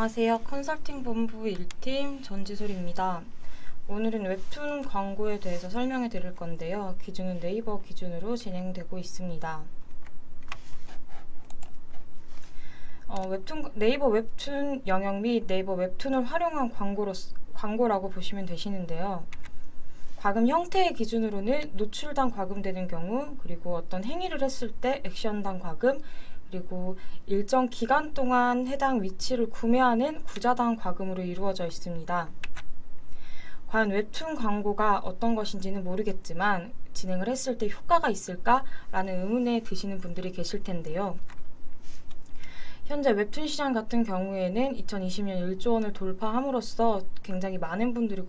안녕하세요. 컨설팅 본부 1팀 전지솔입니다. 오늘은 웹툰 광고에 대해서 설명해 드릴 건데요. 기준은 네이버 기준으로 진행되고 있습니다. 어, 웹툰, 네이버 웹툰 영역 및 네이버 웹툰을 활용한 광고로, 광고라고 보시면 되시는데요. 과금 형태의 기준으로는 노출당 과금되는 경우, 그리고 어떤 행위를 했을 때 액션당 과금, 그리고 일정 기간 동안 해당 위치를 구매하는 구자당 과금으로 이루어져 있습니다. 과연 웹툰 광고가 어떤 것인지는 모르겠지만 진행을 했을 때 효과가 있을까라는 의문에 드시는 분들이 계실 텐데요. 현재 웹툰 시장 같은 경우에는 2020년 1조 원을 돌파함으로써 굉장히 많은 분들이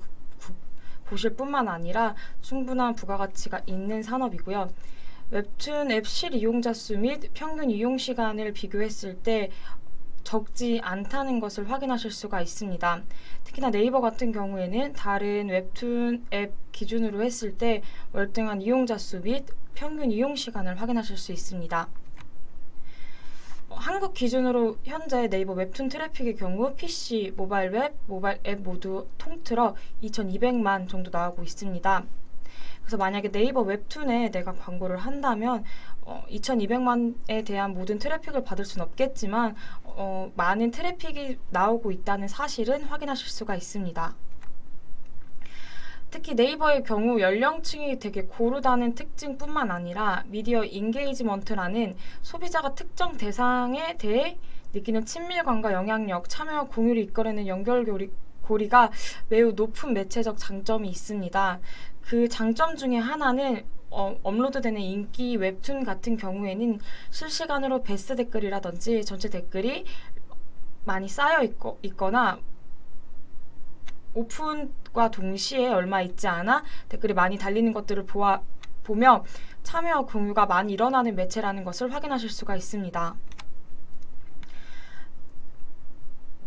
보실 뿐만 아니라 충분한 부가가치가 있는 산업이고요. 웹툰 앱 실 이용자 수 및 평균 이용 시간을 비교했을 때 적지 않다는 것을 확인하실 수가 있습니다. 특히나 네이버 같은 경우에는 다른 웹툰 앱 기준으로 했을 때 월등한 이용자 수 및 평균 이용 시간을 확인하실 수 있습니다. 한국 기준으로 현재 네이버 웹툰 트래픽의 경우 PC, 모바일 웹, 모바일 앱 모두 통틀어 2,200만 정도 나오고 있습니다. 그래서 만약에 네이버 웹툰에 내가 광고를 한다면 어, 2,200만에 대한 모든 트래픽을 받을 수는 없겠지만 어, 많은 트래픽이 나오고 있다는 사실은 확인하실 수가 있습니다. 특히 네이버의 경우 연령층이 되게 고르다는 특징뿐만 아니라 미디어 인게이지먼트라는 소비자가 특정 대상에 대해 느끼는 친밀감과 영향력, 참여와 공유를 이끌어내는 연결 고리 고리가 매우 높은 매체적 장점이 있습니다. 그 장점 중에 하나는 어, 업로드되는 인기 웹툰 같은 경우에는 실시간으로 베스트 댓글이라든지 전체 댓글이 많이 쌓여 있고, 있거나 오픈과 동시에 얼마 있지 않아 댓글이 많이 달리는 것들을 보아, 보며 참여와 공유가 많이 일어나는 매체라는 것을 확인하실 수가 있습니다.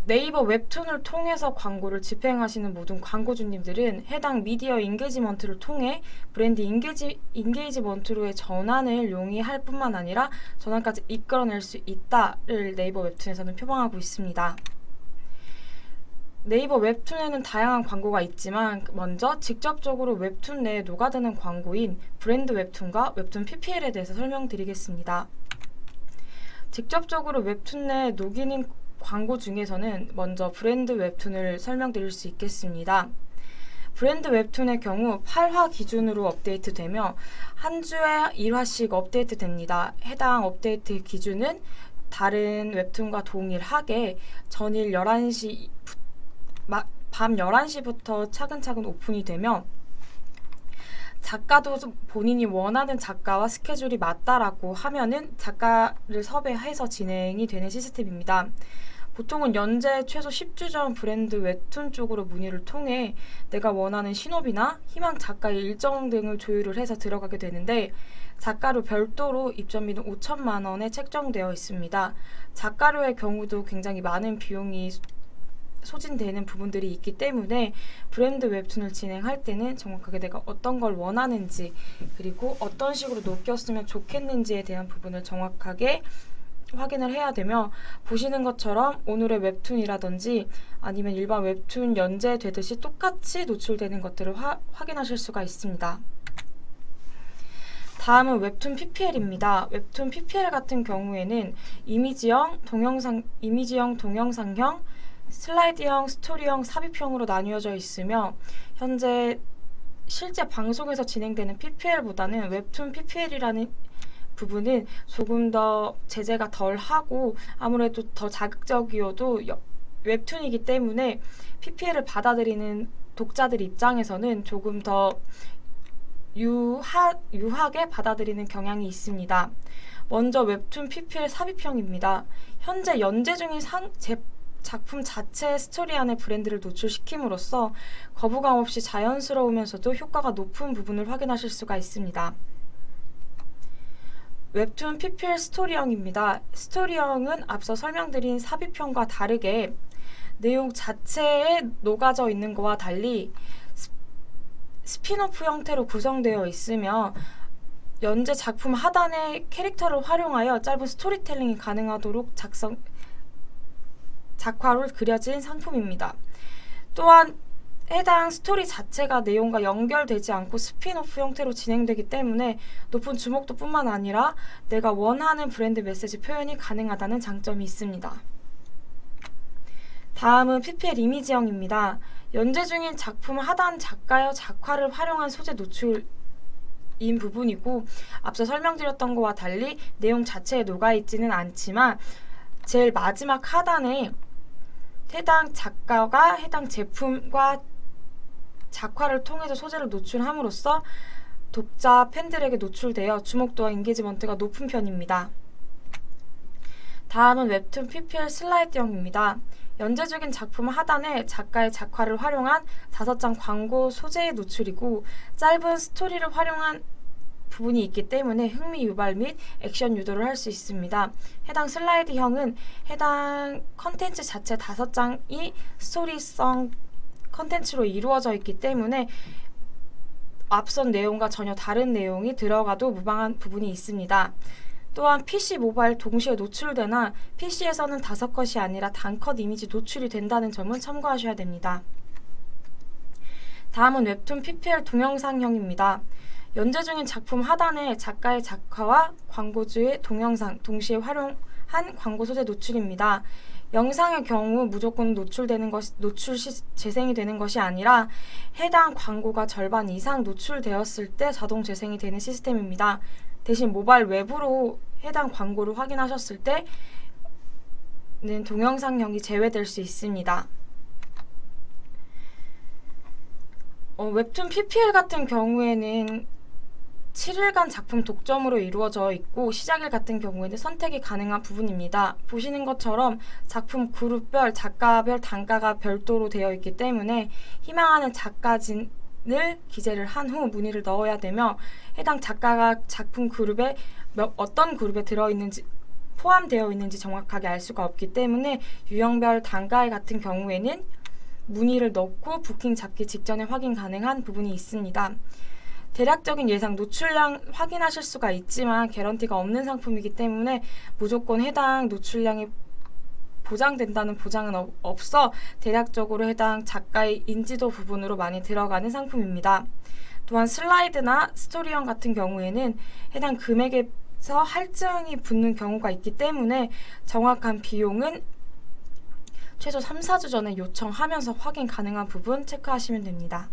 네이버 웹툰을 통해서 광고를 집행하시는 모든 광고주님들은 해당 미디어 인게이지먼트를 통해 브랜드 인게이지, 인게이지먼트로의 전환을 용이할 뿐만 아니라 전환까지 이끌어낼 수 있다를 네이버 웹툰에서는 표방하고 있습니다. 네이버 웹툰에는 다양한 광고가 있지만 먼저 직접적으로 웹툰 내에 녹아드는 광고인 브랜드 웹툰과 웹툰 PPL에 대해서 설명드리겠습니다. 직접적으로 웹툰 내에 녹이는 광고 중에서는 먼저 브랜드 웹툰을 설명드릴 수 있겠습니다. 브랜드 웹툰의 경우 8화 기준으로 업데이트되며 한 주에 1화씩 업데이트됩니다. 해당 업데이트 기준은 다른 웹툰과 동일하게 전일 11시 밤 11시부터 차근차근 오픈이 되며 작가도 본인이 원하는 작가와 스케줄이 맞다라고 하면은 작가를 섭외해서 진행이 되는 시스템입니다. 보통은 연재 최소 10주 전 브랜드 웹툰 쪽으로 문의를 통해 내가 원하는 신업이나 희망 작가의 일정 등을 조율을 해서 들어가게 되는데 작가료 별도로 입점비는 5천만 원에 책정되어 있습니다. 작가료의 경우도 굉장히 많은 비용이 소진되는 부분들이 있기 때문에 브랜드 웹툰을 진행할 때는 정확하게 내가 어떤 걸 원하는지 그리고 어떤 식으로 녹였으면 좋겠는지에 대한 부분을 정확하게 확인을 해야 되며 보시는 것처럼 오늘의 웹툰이라든지 아니면 일반 웹툰 연재되듯이 똑같이 노출되는 것들을 화, 확인하실 수가 있습니다. 다음은 웹툰 PPL입니다. 웹툰 PPL 같은 경우에는 이미지형, 동영상, 이미지형, 동영상형, 슬라이드형, 스토리형, 삽입형으로 나뉘어져 있으며 현재 실제 방송에서 진행되는 PPL보다는 웹툰 PPL이라는 부분은 조금 더 제재가 덜 하고 아무래도 더 자극적이어도 웹툰이기 때문에 PPL을 받아들이는 독자들 입장에서는 조금 더 유하, 유하게 받아들이는 경향이 있습니다. 먼저 웹툰 PPL 삽입형입니다. 현재 연재 중인 상, 제, 작품 자체의 스토리 안에 브랜드를 노출시킴으로써 거부감 없이 자연스러우면서도 효과가 높은 부분을 확인하실 수가 있습니다. 웹툰 PPL 스토리형입니다. 스토리형은 앞서 설명드린 삽입형과 다르게 내용 자체에 녹아져 있는 것과 달리 스피너프 형태로 구성되어 있으며 연재 작품 하단의 캐릭터를 활용하여 짧은 스토리텔링이 가능하도록 작성 작화로 그려진 상품입니다. 또한 해당 스토리 자체가 내용과 연결되지 않고 스피노프 형태로 진행되기 때문에 높은 주목도 뿐만 아니라 내가 원하는 브랜드 메시지 표현이 가능하다는 장점이 있습니다. 다음은 PPL 이미지형입니다. 연재 중인 작품 하단 작가여 작화를 활용한 소재 노출 인 부분이고 앞서 설명드렸던 것과 달리 내용 자체에 녹아있지는 않지만 제일 마지막 하단에 해당 작가가 해당 제품과 작화를 통해서 소재를 노출함으로써 독자 팬들에게 노출되어 주목도와 인게지먼트가 높은 편입니다. 다음은 웹툰 PPL 슬라이드형입니다. 연재 중인 작품 하단에 작가의 작화를 활용한 5장 광고 소재의 노출이고 짧은 스토리를 활용한 부분이 있기 때문에 흥미 유발 및 액션 유도를 할 수 있습니다. 해당 슬라이드형은 해당 컨텐츠 자체 5장이 스토리성 컨텐츠로 이루어져 있기 때문에 앞선 내용과 전혀 다른 내용이 들어가도 무방한 부분이 있습니다. 또한 PC, 모바일 동시에 노출되나 PC에서는 다섯 컷이 아니라 단컷 이미지 노출이 된다는 점은 참고하셔야 됩니다. 다음은 웹툰 PPL 동영상형입니다. 연재 중인 작품 하단에 작가의 작화와 광고주의 동영상 동시에 활용한 광고 소재 노출입니다. 영상의 경우 무조건 노출되는 것 노출 시, 재생이 되는 것이 아니라 해당 광고가 절반 이상 노출되었을 때 자동 재생이 되는 시스템입니다. 대신 모바일 웹으로 해당 광고를 확인하셨을 때는 동영상형이 제외될 수 있습니다. 어, 웹툰 PPL 같은 경우에는 7일간 작품 독점으로 이루어져 있고 시작일 같은 경우에는 선택이 가능한 부분입니다. 보시는 것처럼 작품 그룹별, 작가별 단가가 별도로 되어 있기 때문에 희망하는 작가진 을 기재를 한 후 문의를 넣어야 되며 해당 작가가 작품 그룹에 몇, 어떤 그룹에 들어있는지 포함되어 있는지 정확하게 알 수가 없기 때문에 유형별 단가 같은 경우에는 문의를 넣고 부킹 잡기 직전에 확인 가능한 부분이 있습니다. 대략적인 예상 노출량 확인하실 수가 있지만 개런티가 없는 상품이기 때문에 무조건 해당 노출량이 보장된다는 보장은 어, 없어 대략적으로 해당 작가의 인지도 부분으로 많이 들어가는 상품입니다. 또한 슬라이드나 스토리형 같은 경우에는 해당 금액에서 할증이 붙는 경우가 있기 때문에 정확한 비용은 최소 3, 4주 전에 요청하면서 확인 가능한 부분 체크하시면 됩니다.